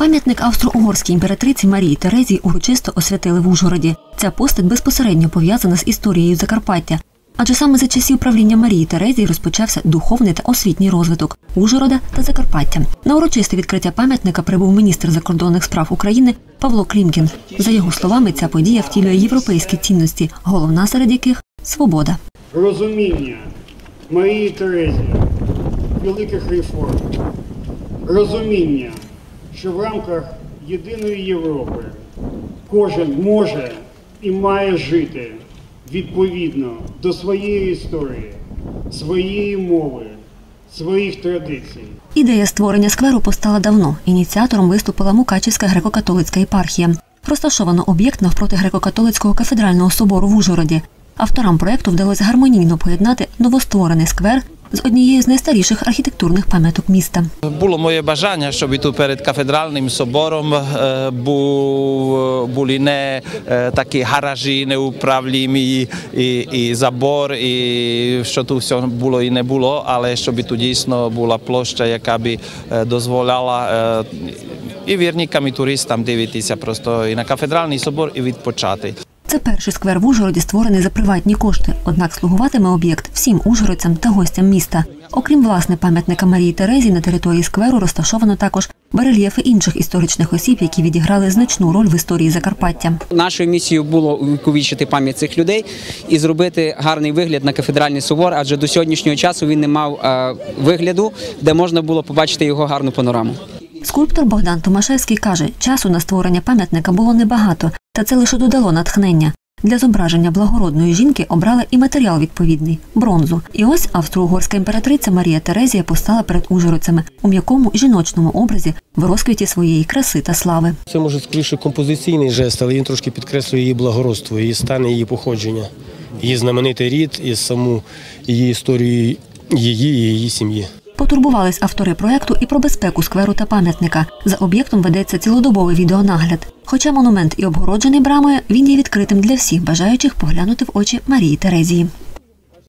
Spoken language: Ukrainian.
Пам'ятник австро-угорській імператриці Марії Терезії урочисто освятили в Ужгороді. Ця постать безпосередньо пов'язана з історією Закарпаття. Адже саме за часів правління Марії Терезії розпочався духовний та освітній розвиток Ужгорода та Закарпаття. На урочисте відкриття пам'ятника прибув міністр закордонних справ України Павло Клімкін. За його словами, ця подія втілює європейські цінності, головна серед яких свобода. розуміння Марії Терезії, великих реформ, розуміння, що в рамках єдиної Європи кожен може і має жити відповідно до своєї історії, своєї мови, своїх традицій. Ідея створення скверу постала давно. Ініціатором виступила Мукачівська греко-католицька єпархія. Розташовано об'єкт навпроти греко-католицького кафедрального собору в Ужгороді. Авторам проекту вдалося гармонійно поєднати новостворений сквер з однією з найстаріших архітектурних пам'яток міста. Було моє бажання, щоб тут перед кафедральним собором е, були не е, такі гаражі неуправлімі і, і забор, і що тут все було і не було, але щоб тут дійсно була площа, яка би е, дозволяла і вірникам, і туристам дивитися просто і на кафедральний собор, і відпочати. Це перший сквер в Ужгороді, створений за приватні кошти. Однак слугуватиме об'єкт всім ужгородцям та гостям міста. Окрім власне пам'ятника Марії Терезії, на території скверу розташовано також барельєфи інших історичних осіб, які відіграли значну роль в історії Закарпаття. Нашою місією було увіковічити пам'ять цих людей і зробити гарний вигляд на кафедральний собор, адже до сьогоднішнього часу він не мав е, вигляду, де можна було побачити його гарну панораму. Скульптор Богдан Томашевський каже, часу на створення пам'ятника було небагато, та це лише додало натхнення. Для зображення благородної жінки обрали і матеріал відповідний бронзу. І ось австро-угорська імператриця Марія Терезія постала перед ужгородцями у м'якому жіночному образі в розквіті своєї краси та слави. Це може скоріше композиційний жест, але він трошки підкреслює її благородство, її стан, її походження, її знаменитий рід і саму її історію її і її сім'ї. Потурбувались автори проекту і про безпеку скверу та пам'ятника. За об'єктом ведеться цілодобовий відеонагляд. Хоча монумент і обгороджений брамою, він є відкритим для всіх бажаючих поглянути в очі Марії Терезії.